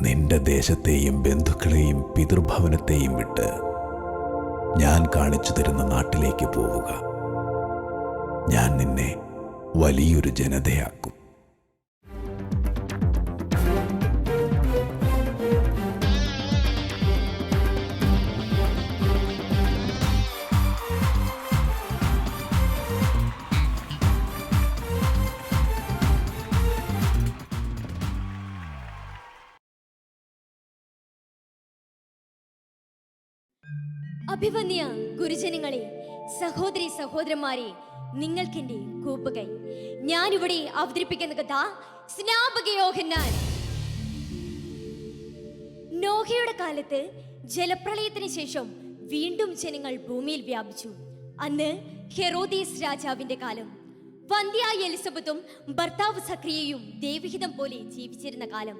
നിന്റെ ദേശത്തെയും ബന്ധുക്കളെയും പിതൃഭവനത്തെയും വിട്ട് ഞാൻ കാണിച്ചു തരുന്ന നാട്ടിലേക്ക് പോവുക. ഞാൻ നിന്നെ വലിയൊരു ജനതയാക്കും. അഭിവന്യ ഗുരുജനങ്ങളെ സഹോദരി സഹോദരന്മാരെ നിങ്ങൾക്കെന്റെ കൂപ്പുകൈ. ഞാനിവിടെ അവതരിപ്പിക്കുന്ന കഥ സ്നാപക യോഹന്നാൻ. നോഹയുടെ കാലത്ത് ജലപ്രളയത്തിന് ശേഷം വീണ്ടും ജനങ്ങൾ ഭൂമിയിൽ വ്യാപിച്ചു. അന്ന് ഹെറോദീസ് രാജാവിന്റെ കാലം. വന്ധ്യായ എലിസബത്തും ഭർത്താവ് സക്രിയയും ദേവിഹിതം പോലെ ജീവിച്ചിരുന്ന കാലം.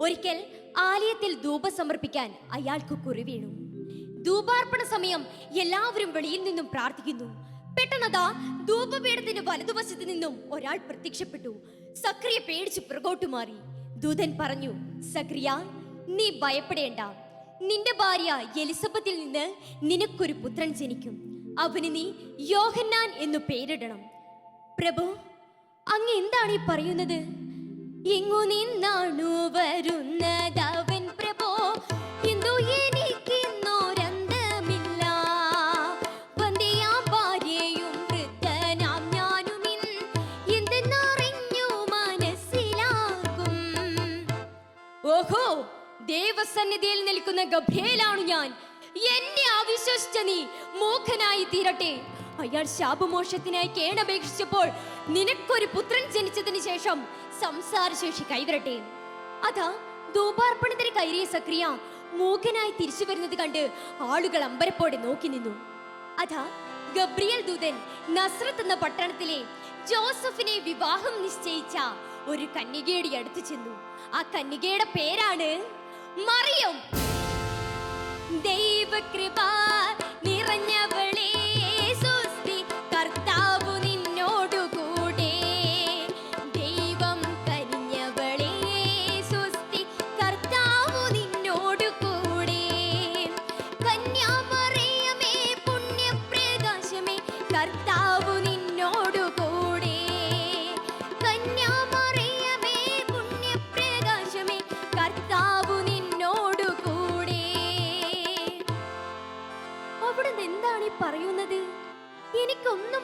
ഒരിക്കൽ ആലയത്തിൽ ധൂപ സമർപ്പിക്കാൻ അയാൾക്ക് കുറിവീണു ധൂപാർപ്പണ സമയം എല്ലാവരും വെളിയിൽ നിന്നും പ്രാർത്ഥിക്കുന്നു. പെട്ടെന്നതാ ധൂപപീഠത്തിന്റെ വലതുവശത്ത് നിന്നും ഒരാൾ പ്രത്യക്ഷപ്പെട്ടു. സക്രിയ പേടിച്ച് പുറകോട്ടു മാറി. ദൂതൻ പറഞ്ഞു സക്രിയ നീ ഭയപ്പെടേണ്ട. നിന്റെ ഭാര്യ എലിസബത്തിൽ നിന്ന് നിനക്കൊരു പുത്രൻ ജനിക്കും. അവന് നീ യോഹന്നാൻ എന്നു പേരിടണം. പ്രഭു അങ്ങ് എന്താണ് ഈ പറയുന്നത്? എങ്ങു നിന്നാണു വരുന്നത് ദേവസന്നിധിയിൽ നിൽക്കുന്ന ഗബ്രിയേലാണ് ഞാൻ. എന്നെ അവിശ്വസിച്ച നീ മൂഖനായി തീരട്ടെ. അയാൾ ശാപമോക്ഷത്തിനായി കേണപേക്ഷിച്ചപ്പോൾ നിനക്കൊരു പുത്രൻ ജനിച്ചതിന് ശേഷം സംസാരശേഷി കൈവരട്ടെ. അതാ ധൂപാർപ്പണത്തിന് കയറിയ സക്രിയ മൂഖനായി തിരിച്ചു വരുന്നത് കണ്ട് ആളുകൾ അമ്പരപ്പോടെ നോക്കി നിന്നു. അതാ ഗബ്രിയൽ ദൂതൻ നസ്രത്ത് എന്ന പട്ടണത്തിലെ ജോസഫിനെ വിവാഹം നിശ്ചയിച്ച ഒരു കന്യകയുടെ അടുത്ത് ചെന്നു. ആ കന്യകയുടെ പേരാണ് മറിയം. ദൈവകൃപ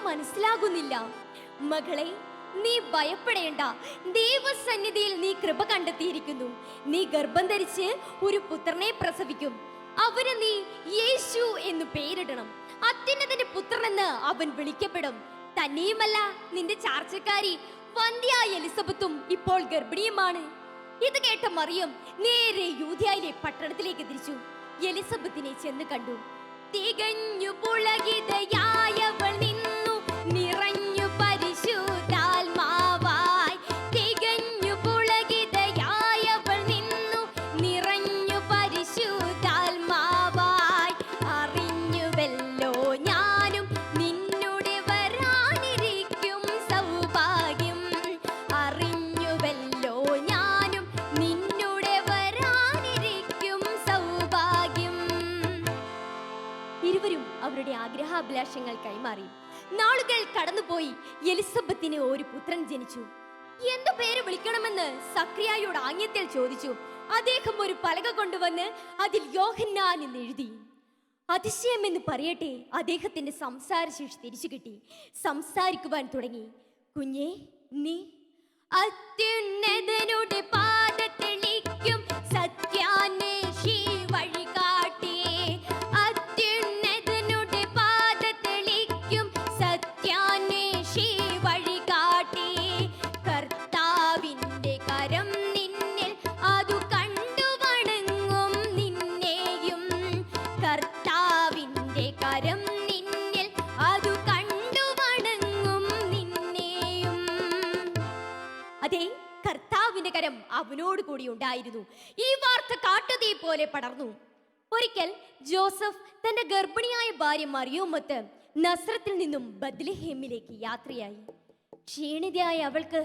മനസ്സിലാകുന്നില്ല. മകളെ നീ ഭയപ്പെടേണ്ട. ദൈവസന്നിധിയിൽ നീ കൃപ കണ്ടെത്തിയിരിക്കുന്നു. നീ ഗർഭം ധരിച്ച് ഒരു പുത്രനെ പ്രസവിക്കും. അവന് നീ യേശു എന്ന് പേരിടണം. അത്യുന്നതന്റെ പുത്രനെന്ന് അവൻ വിളിക്കപ്പെടും. തന്നെയുമല്ല നിന്റെ ചാർച്ചക്കാരി വന്ധ്യ എലിസബത്തും ഇപ്പോൾ ഗർഭിണിയുമാണ്. ഇത് കേട്ട മറിയം നേരെ യൂതിയായിലെ പട്ടണത്തിലേക്ക് തിരിച്ചു. എലിസബത്തിനെ ചെന്ന് കണ്ടു. തികഞ്ഞു പുളകിതയായവൾ നിന്നു കൈമാറി നാളുകൾ കടന്നുപോയി. എലിസബത്തിന് ഒരു പുത്രൻ ജനിച്ചു. എന്തു പേര് വിളിക്കണമെന്ന് സക്രിയായോട് ആംഗ്യത്തിൽ ചോദിച്ചു. അദ്ദേഹം ഒരു പലക കൊണ്ടുവന്ന് അതിൽ യോഹന്നാൻ എന്ന് എഴുതി. അതിശയം എന്ന് പറയട്ടെ അദ്ദേഹത്തിന്റെ സംസാരശേഷി തിരിച്ചു കിട്ടി. സംസാരിക്കുവാൻ തുടങ്ങി. കുഞ്ഞേ നീ അത്യുന്നതനുടെ പാദത്തെളിക്കും സത്യാന്വേഷി കൂടി ഉണ്ടായിരുന്നു ഈ വാർത്ത കാട്ടുതീ പോലെ പടർന്നു. ഒരിക്കൽ ജോസഫ് തന്റെ ഗർഭിണിയായ ഭാര്യ മറിയോമത്ത് നസ്രത്തിൽ നിന്നും ബദ്ലഹേമിലേക്ക് യാത്രയായി. ക്ഷീണിതയായ അവൾക്ക്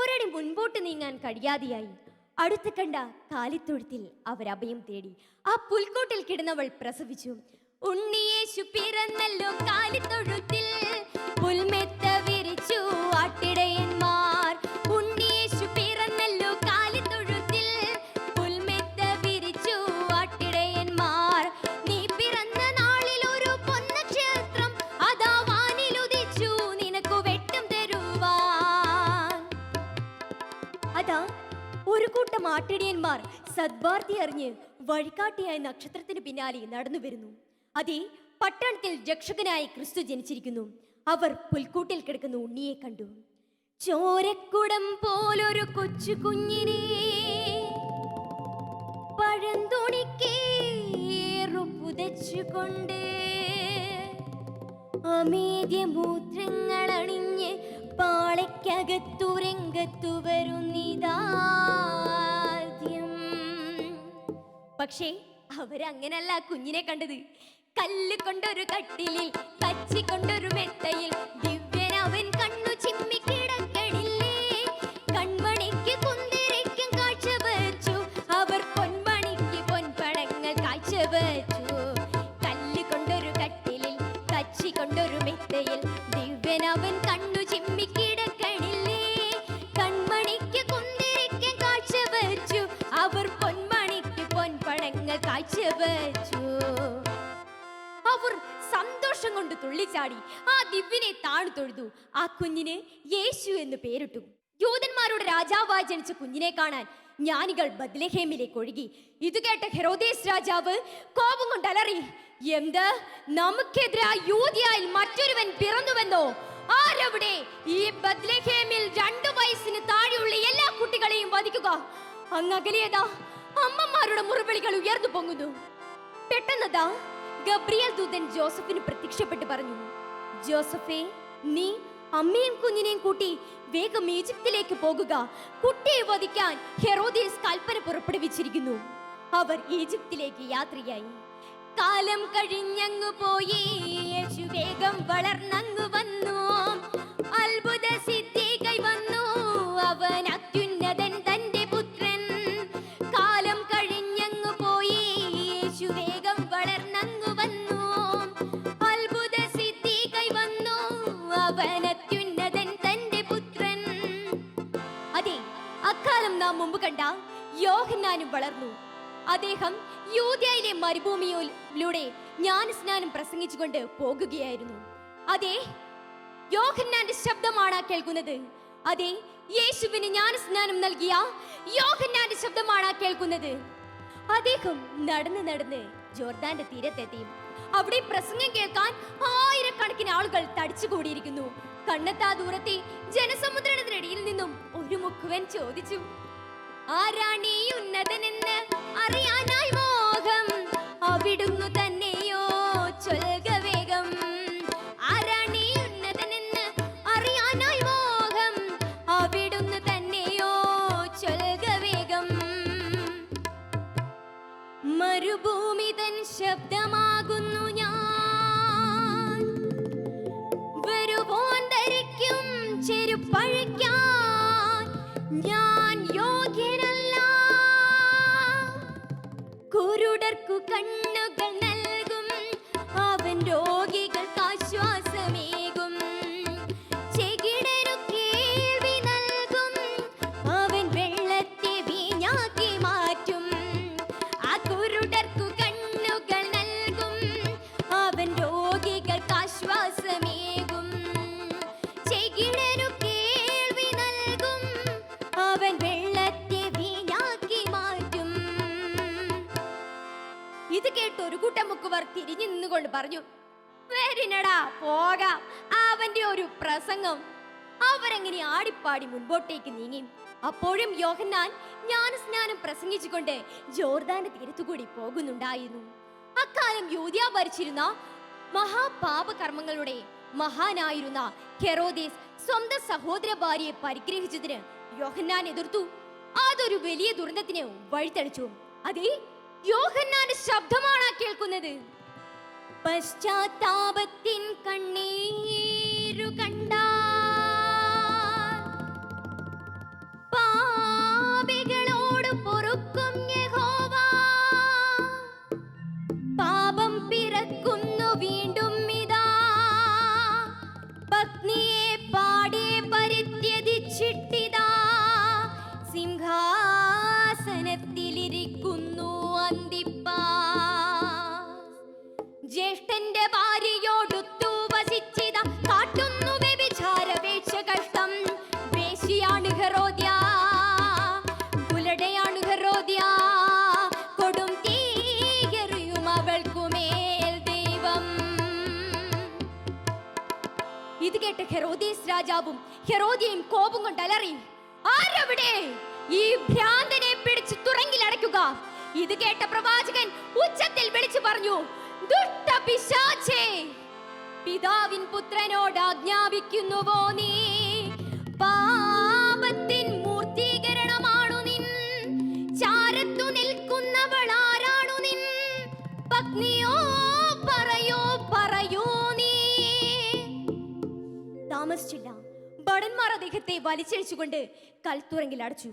ഒരടി മുൻപോട്ട് നീങ്ങാൻ കഴിയാതെയായി. അടുത്ത് കണ്ട കാലിത്തൊഴുത്തിൽ അവർ അഭയം തേടി. ആ പുൽക്കോട്ടിൽ കിടന്നവൾ പ്രസവിച്ചു. പിറന്നല്ലോ സദ്വാർത്തി അറിഞ്ഞ് വഴികാട്ടിയായ നക്ഷത്രത്തിന് പിന്നാലെ നടന്നു വരുന്നു. അതെ പട്ടണത്തിൽ രക്ഷകനായി ക്രിസ്തു ജനിച്ചിരിക്കുന്നു. അവർ പുൽക്കൂട്ടിൽ കിടക്കുന്ന ഉണ്ണിയെ കണ്ടു. ചോരക്കുടം പോലൊരു കൊച്ചു കുഞ്ഞിനെ പഴന്തുണിക്കേറുപുതച്ചുകൊണ്ട് അമേദ്യമൂത്രങ്ങൾ അണിഞ്ഞ് പാളയ്ക്കകത്തു രംഗത്തു വരുന്നിതാദ്യം പക്ഷേ അവരങ്ങനല്ല കുഞ്ഞിനെ കണ്ടത്. കല്ല് കൊണ്ടൊരു കട്ടിലിൽ കച്ചി കൊണ്ടൊരു മെത്തയിൽ വെച്ചു. അവർ സന്തോഷം കൊണ്ട് തുള്ളിച്ചാടി ആ ദിവ്യനെ താണു തൊഴുതു. ആ കുഞ്ഞിന് യേശു എന്ന് പേരിട്ടു. യൂതന്മാരുടെ രാജാവായി ജനിച്ച കുഞ്ഞിനെ കാണാൻ ജ്ഞാനികൾ ബദ്ലഹേമിലേക്ക് ഒഴുകി. ഇത് കേട്ട ഹെറോദേസ് രാജാവ് കോപം കൊണ്ട് അലറി എന്ത്? നമുക്കെതിരായി മറ്റൊരുവൻ പിറന്നുവെന്നോ? ആരവിടെ? ഈ ബദ്ലഹേമിൽ രണ്ടു വയസ്സിന് താഴെയുള്ള എല്ലാ കുട്ടികളെയും വധിക്കുക. അങ്ങ് അമ്മമാരുടെ മുറിവിളികൾ ഉയർന്നു പൊങ്ങുന്നു. പെട്ടെന്നതാ ഗബ്രിയൽ ദൂതൻ ജോസഫിന് പ്രത്യക്ഷപ്പെട്ട് പറഞ്ഞു ജോസഫേ നീ അമ്മയും കുഞ്ഞിനെയും കൂട്ടി വേഗം ഈജിപ്തിലേക്ക് പോകുക. കുട്ടിയെ വധിക്കാൻ ഹെറോദിയസ് കൽപ്പന പുറപ്പെടുവിച്ചിരിക്കുന്നു. അവർ ഈജിപ്തിലേക്ക് യാത്രയായി. കാലം കഴിഞ്ഞങ്ങു പോയി. യേശു വേഗം വളർന്നങ്ങു വന്നു. അത്ഭുത കണ്ട യോഹന്നാനും വളർന്നു. അദ്ദേഹം യൂതയിലെ മരുഭൂമിയിലൂടെ ജ്ഞാനസ്നാനം പ്രസംഗിച്ചുകൊണ്ട് പോകുകയായിരുന്നു. അതെ യോഹന്നാന്റെ ശബ്ദമാണ് കേൾക്കുന്നത്. അതെ യേശുവിന് ജ്ഞാനസ്നാനം നൽകിയ യോഹന്നാന്റെ ശബ്ദമാണ് കേൾക്കുന്നത്. അദ്ദേഹം നടന്ന് നടന്ന് ജോർദാന്റെ തീരത്തെത്തി. അവിടെ പ്രസംഗം കേൾക്കാൻ ആയിരക്കണക്കിന് ആളുകൾ തടിച്ചുകൂടിയിരിക്കുന്നു. കണ്ണെത്താ ദൂരത്തെ ജനസമുദ്രത്തിനിടയിൽ നിന്നും ഒരു മുക്കുവൻ ചോദിച്ചു ആരാണീ ഉന്നതനെന്ന് അറിയാനായി കുരുടർക്കു കണ്ണുകൾ തിരിഞ്ഞു നിന്നുകൊണ്ട് പറഞ്ഞു വരിനടാ പോകാം. അവന്റെ ഒരു പ്രസംഗം. അവരെങ്ങനെ ആടിപ്പാടി മുൻപോട്ടേക്ക് നീങ്ങി. അപ്പോഴും യോഹന്നാൻ ജ്ഞാനസ്നാനം പ്രസംഗിച്ചുകൊണ്ട് ജോർദാന്റെ തീരത്തുകൂടി പോകുന്നുണ്ടായിരുന്നു. അക്കാലം യൂതിയ ഭരിച്ചിരുന്ന മഹാപാപകർമ്മങ്ങളുടെ മഹാനായിരുന്ന ഹെറോദേസ് സ്വന്തം സഹോദര ഭാര്യയെ പരിഗ്രഹിച്ചതിന് യോഹന്നാൻ എതിർത്തു. അതൊരു വലിയ ദുരന്തത്തിന് വഴിതെളിച്ചു. അതേ യോഹന്നാന്റെ ശബ്ദമാണ് കേൾക്കുന്നത്. പശ്ചാത്താപത്തിൻ കണ്ണീരു രാജാവും ഹെറോദിയയും കോപം കൊണ്ട് അലറി ആരവിടെ? ഈ ഭ്രാന്തനെ പിടിച്ച് തുറങ്കിലടയ്ക്കുക ഇത് കേട്ട പ്രവാചകൻ ഉച്ചത്തിൽ വിളിച്ചു പറഞ്ഞു ദുഷ്ട പിശാചേ പിതാവിൻ പുത്രനോട് ആജ്ഞാപിക്കുന്നുവോ നീ? താമസിച്ചില്ല ഭടന്മാർ അദ്ദേഹത്തെ വലിച്ചഴിച്ചുകൊണ്ട് കൽത്തുറങ്കിൽ അടച്ചു.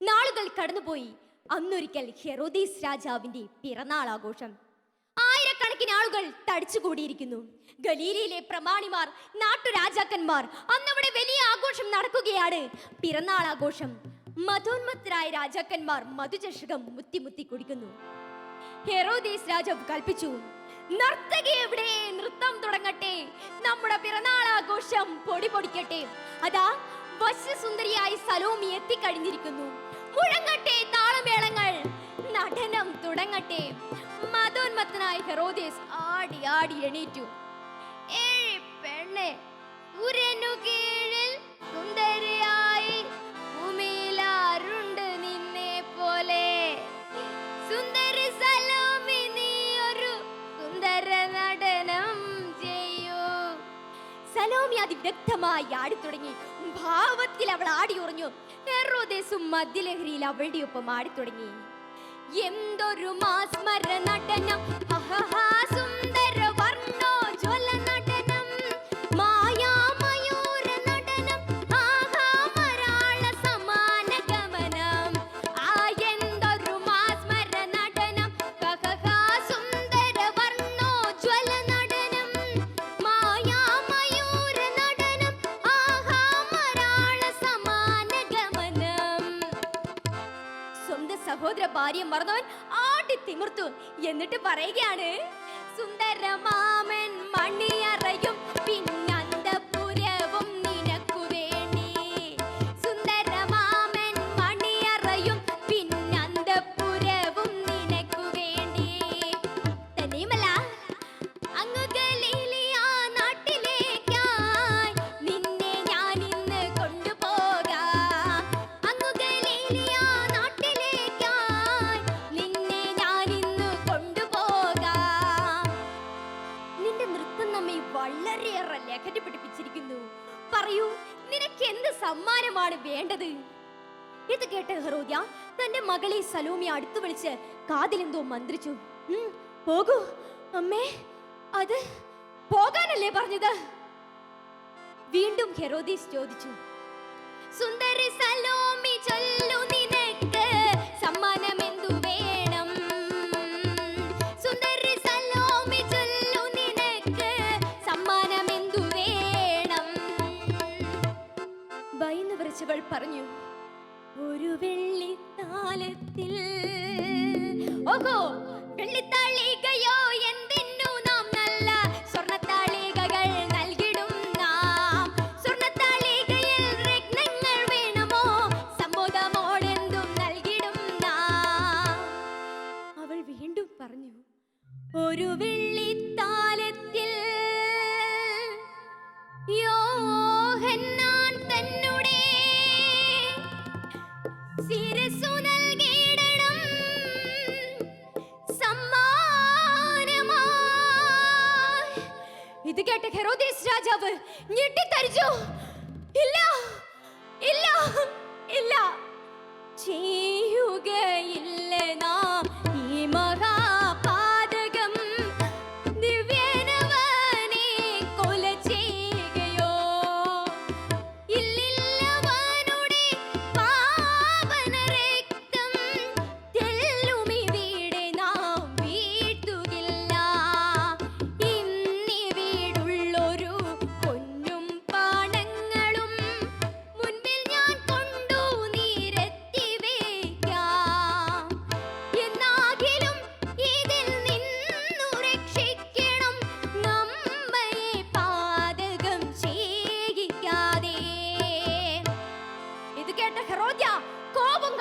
നാളുകൾ കടന്നുപോയി. അന്നൊരിക്കൽ ഹെറോദീസ് രാജാവിന്റെ പിറന്നാൾ ആഘോഷം ആയിരക്കണക്കിന് ആളുകൾ തടിച്ചുകൂടിയിരിക്കുന്നു. ഗലീലയിലെ പ്രമാണിമാർ നാട്ടുരാജാക്കന്മാർ അന്നവിടെ വലിയ ആഘോഷം നടക്കുകയാണ്. പിറന്നാൾ ആഘോഷം മതോന്മത്തരായ രാജാക്കന്മാർ മധുചഷകം മുത്തി മുത്തി കുടിക്കുന്നു. ഹെറോദീസ് രാജാവ് കൽപ്പിച്ചു. നർത്തകി എവിടെ നൃത്തം തുടങ്ങട്ടെ. നമ്മുടെ പിറന്നാൾ ആഘോഷം പൊടി പൊടിക്കട്ടെ. അതാ വശ്യസുന്ദരിയായി സലോമി എത്തിക്കഴിഞ്ഞിരിക്കുന്നു. മുഴങ്ങട്ടെ താളമേളങ്ങൾ. നടനം തുടങ്ങട്ടെ. മതോന്മത്തനായ ഹെറോദേസ് ആടി ആടി എണീറ്റു. ഏഴ് പെണ്ണെ ഉരനു കീഴിൽ സുന്ദരിയായി അതിവിദഗ്ധമായി ആടി തുടങ്ങി ഭാവത്തിൽ അവൾ ആടി ഉറഞ്ഞു ഹെറോദേസും മദ്യലഹരിയിൽ അവളുടെ ഒപ്പം ആടി തുടങ്ങി എന്തൊരു മാസ്മര നടനം. എന്നിട്ട് പറയുകയാണ് കേട്ട ഹെറോദ്യ തന്റെ മകളെ സലോമി അടുത്തു വിളിച്ച് കാതിലെന്തോ മന്ത്രിച്ചു. "ഉം, പോകൂ അമ്മേ അത് പോകാനല്ലേ പറഞ്ഞത്? വീണ്ടും ഹെറോദീസ് ചോദിച്ചു. സുന്ദരി സലോമി ചൊല്ലു നിനക്ക് വേണം? സുന്ദരി സലോമി ചൊല്ലു നിനക്ക് വേണം? പറഞ്ഞു ഒരു വെള്ളിത്താലത്തിൽ. ഓഹോ വെള്ളിത്താളികയോ എന്തിനു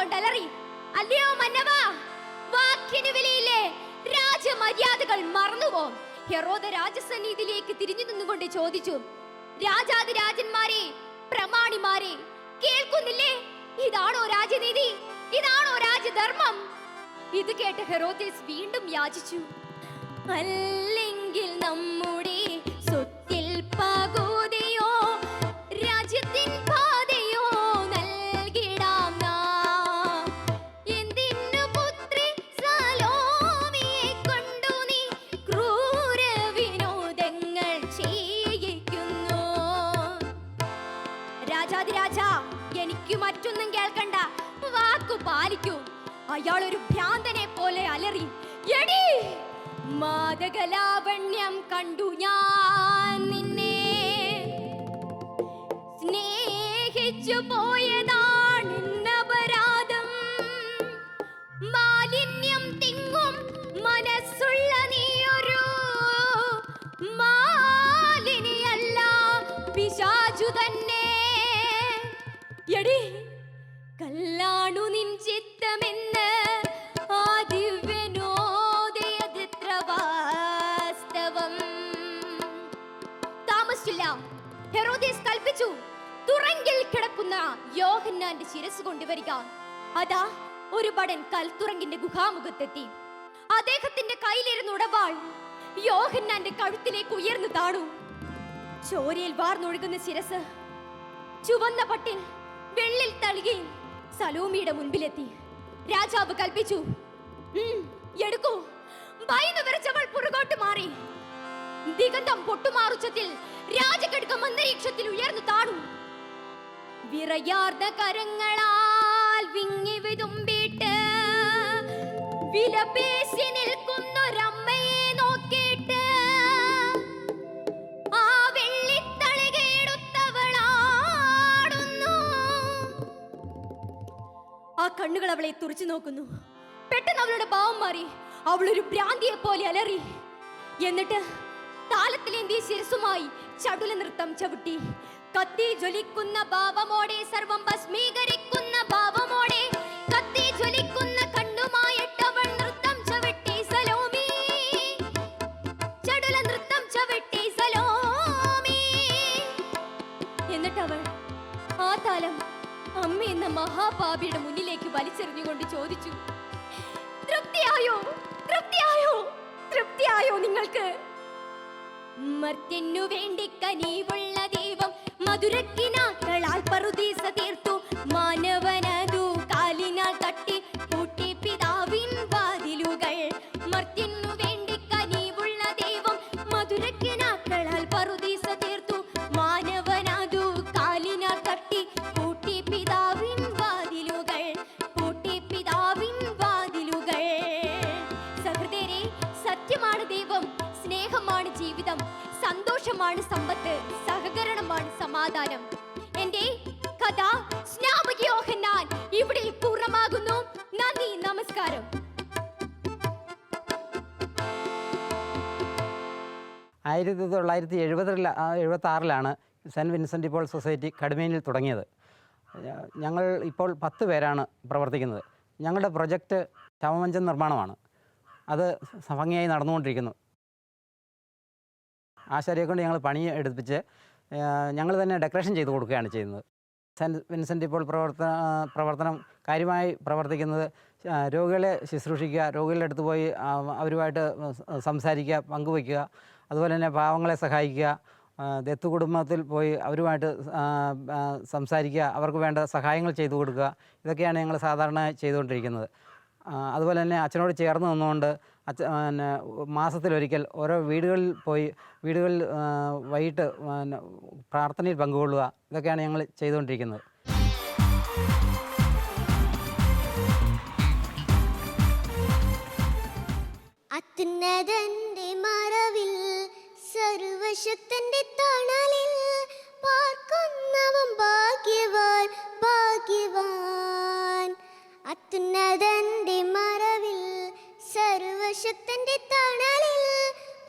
കൊണ്ടലറി. അല്ലയോ മന്നവ? വാക്കിന് വിലയില്ലേ രാജമര്യാദകൾ മറന്നുപോ. ഹെറോദ രാജസന്നിധിയിലേക്ക് തിരിഞ്ഞു നിന്നുകൊണ്ട് ചോദിച്ചു രാജാതിരാജന്മാരെ പ്രമാണിമാരെ കേൾക്കുന്നില്ലേ? ഇതാണോ രാജനീതി? ഇതാണോ രാജധർമ്മം? ഇത് കേട്ട് ഹെറോദേസ് വീണ്ടും യാചിച്ചു അല്ലെങ്കിൽ നമ്മുടെ രാജാതിരാജ എനിക്ക് മറ്റൊന്നും കേൾക്കണ്ട. വാക്കു പാലിക്കൂ. അയാൾ ഒരു ഭ്രാന്തനെ പോലെ അലറി എടി മാതകലാവണ്യം കണ്ടു ഞാൻ നിന്നെ. സ്നേഹിച്ചു പോയതാണ് എടി കല്ലാണു നിൻ ചിത്തമെന്ന് ആ ദിവ്യനോദയതിത്ര വാസ്തവം താമസിച്ചില്ല കൽപ്പിച്ചു. തുറങ്കിൽ കിടക്കുന്ന യോഹന്നാന്റെ ശിരസ് കൊണ്ടുവരിക. അതാ ഒരു പടൻ കൽത്തുറങ്കിന്റെ ഗുഹാമുഖത്തെത്തി. അദ്ദേഹത്തിന്റെ കയ്യിലിരുന്ന ഉടവാൾ യോഹന്നാന്റെ കഴുത്തിലേക്ക് ഉയർന്നു താണു. ചോരയിൽ വാർന്നൊഴുകുന്ന ശിരസ്. ചുവന്ന പട്ടിൽ വെള്ളിൽ തളികയും സലോമിയുടെ മുൻപിലെത്തി. രാജാവ് കൽപ്പിച്ചു "ഉം, എടുക്കൂ. ഭയന്ന് വിറച്ചവൾ പുറകോട്ട് മാറി. ദിഗന്തം പൊട്ടുമാറുച്ചത്തിൽ രാജകടുക്കം അന്തരീക്ഷത്തിൽ ഉയർന്നു താണു. വിറയാർന്ന കരങ്ങളാൽ വിങ്ങി വിതുമ്പിട്ട് വിലപേശി നിൽക്കുന്നൊരമ്മയെ കണ്ണുകൾ അവളെ തുറച്ചു നോക്കുന്നു. പെട്ടെന്ന് അവളുടെ ഭാവം മാറി. അവൾ ഒരു ഭ്രാന്തിയെ പോലെ അലറി. എന്നിട്ട് താലത്തിലേന്തിയ ശിരസുമായി ചടുല നൃത്തം ചവിട്ടി. കത്തി ജ്വലിക്കുന്ന ഭാവമോടെ സർവം ഭസ്മീകരിക്കുന്ന ഭാവമോടെ കത്തി ജ്വലിക്കുന്ന കണ്ണുമായിട്ടവൾ നൃത്തം നൃത്തം ആ താലം അമ്മ എന്ന മഹാപാപിയുടെ മുന്നിലേക്ക് വലിച്ചെറിഞ്ഞുകൊണ്ട് ചോദിച്ചു തൃപ്തിയായോ? തൃപ്തിയായോ? തൃപ്തിയായോ നിങ്ങൾക്ക്? മർത്യനു വേണ്ടി കനീവുള്ള ദൈവം മധുരക്കിനാക്കളാൽ പറുദീസ തീർത്തു. മാനവനതു സമാധാനം. എന്റെ കഥ സ്നാപകയോഹന്നാൻ ഇവിടെ പൂർണമാകുന്നു. നന്ദി നമസ്കാരം. ആയിരത്തി തൊള്ളായിരത്തി എഴുപതിൽ എഴുപത്തി ആറിലാണ് സെന്റ് വിൻസെന്റ് ഇപ്പോൾ സൊസൈറ്റി കടുമേനിൽ തുടങ്ങിയത്. ഞങ്ങൾ ഇപ്പോൾ പത്ത് പേരാണ് പ്രവർത്തിക്കുന്നത്. ഞങ്ങളുടെ പ്രൊജക്റ്റ് ശവമഞ്ചൻ നിർമ്മാണമാണ്. അത് ഭംഗിയായി നടന്നുകൊണ്ടിരിക്കുന്നു. ആശാരിയെ കൊണ്ട് ഞങ്ങൾ പണി എടുപ്പിച്ച് ഞങ്ങൾ തന്നെ ഡെക്കറേഷൻ ചെയ്ത് കൊടുക്കുകയാണ് ചെയ്യുന്നത്. സെന്റ് വിൻസെന്റ് ഇപ്പോൾ പ്രവർത്തന പ്രവർത്തനം കാര്യമായി പ്രവർത്തിക്കുന്നത് രോഗികളെ ശുശ്രൂഷിക്കുക രോഗികളുടെ അടുത്ത് പോയി അവരുമായിട്ട് സംസാരിക്കുക പങ്കുവയ്ക്കുക അതുപോലെ തന്നെ പാവങ്ങളെ സഹായിക്കുക ദത്തു കുടുംബത്തിൽ പോയി അവരുമായിട്ട് സംസാരിക്കുക അവർക്ക് വേണ്ട സഹായങ്ങൾ ചെയ്തു കൊടുക്കുക ഇതൊക്കെയാണ് ഞങ്ങൾ സാധാരണ ചെയ്തുകൊണ്ടിരിക്കുന്നത്. അതുപോലെ തന്നെ അച്ഛനോട് ചേർന്ന് നിന്നുകൊണ്ട് അച്ഛ പിന്നെ മാസത്തിലൊരിക്കൽ ഓരോ വീടുകളിൽ പോയി വീടുകളിൽ വൈകിട്ട് പിന്നെ പ്രാർത്ഥനയിൽ പങ്കുകൊള്ളുക. ഇതൊക്കെയാണ് ഞങ്ങൾ ചെയ്തുകൊണ്ടിരിക്കുന്നത്. അത്യുന്നതന്റെ മറവിൽ സർവശക്തന്റെ തണലിൽ പാർക്കുന്നവൻ ഭാഗ്യവാൻ ഭാഗ്യവാൻ. അത്യുന്നതന്റെ മറവിൽ സർവശക്തന്റെ തണലിൽ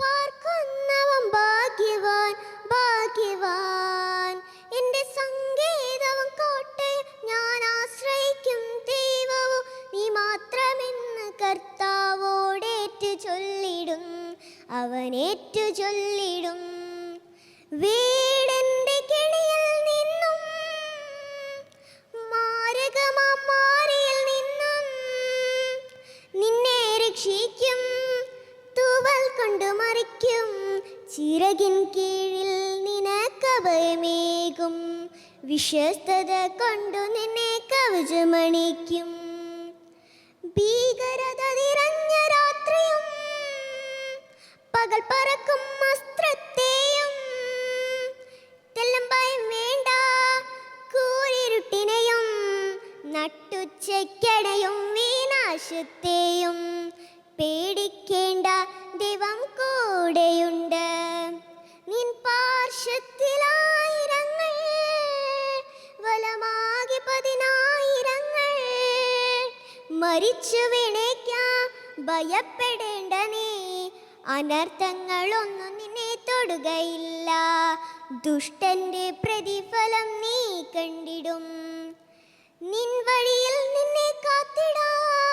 പാർക്കുന്നവൻ ഭാഗ്യവാൻ ഭാഗ്യവാൻ. എന്റെ സംഗീതവും കോട്ടയും ഞാൻ ആശ്രയിക്കും ദൈവവും. നീ മാത്രമെന്ന് കർത്താവോടേറ്റു ചൊല്ലിടും അവനേറ്റു ചൊല്ലിടും. വീ കൊണ്ട് മറിക്കും. ചിറകിൻ കീഴിൽ നിനക്കഭയമേകും വിശ്വസ്തത കൊണ്ടു നിന്നെ കവചമണിക്കും. ഭീകരത നിറഞ്ഞ രാത്രിയും പകൽ പറക്കും അസ്ത്രത്തെയും. തെല്ലും ഭയം വേണ്ട കൂരിരുട്ടിനെയും നട്ടുച്ചയ്ക്കടയും വിനാശത്തെയും പേടിക്കേണ്ട ദൈവം കൂടെയുണ്ട്. നിൻ പാർശ്വത്തിലായിരങ്ങൾ വലമാകെ പതിനായിരങ്ങൾ. മരിച്ചു വീണേക്കാം ഭയപ്പെടേണ്ട നീ. അനർത്ഥങ്ങളൊന്നും നിന്നെ തൊടുകയില്ല. ദുഷ്ടന്റെ പ്രതിഫലം നീ കണ്ടിടും. നിൻ വഴിയിൽ നിന്നെ കാത്തിടാൻ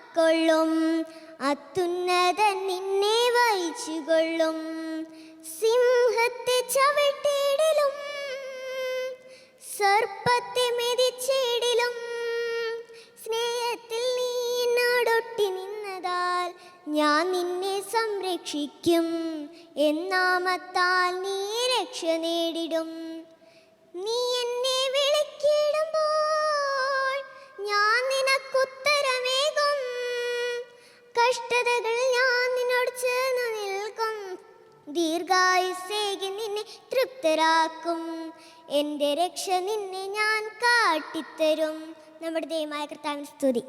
താങ്ങിക്കൊള്ളും അത്തുന്നത നിന്നെ വഹിച്ചുകൊള്ളും. സിംഹത്തെ ചവിട്ടിയിടിലും സർപ്പത്തെ മെതിച്ചിടിലും. സ്നേഹത്തിൽ നീ എന്നോടൊട്ടി നിന്നതാൽ ഞാൻ നിന്നെ സംരക്ഷിക്കും. എന്നാമത്താൽ നീ രക്ഷ നേടിടും. നീ കഷ്ടതകൾ ഞാൻ നിന്നോട് ചേർന്ന് നിൽക്കും. ദീർഘായുസേകി നിന്നെ തൃപ്തരാക്കും. എന്റെ രക്ഷ നിന്നെ ഞാൻ കാട്ടിത്തരും. നമ്മുടെ ദൈവമായ കർത്താവിൻ സ്തുതി.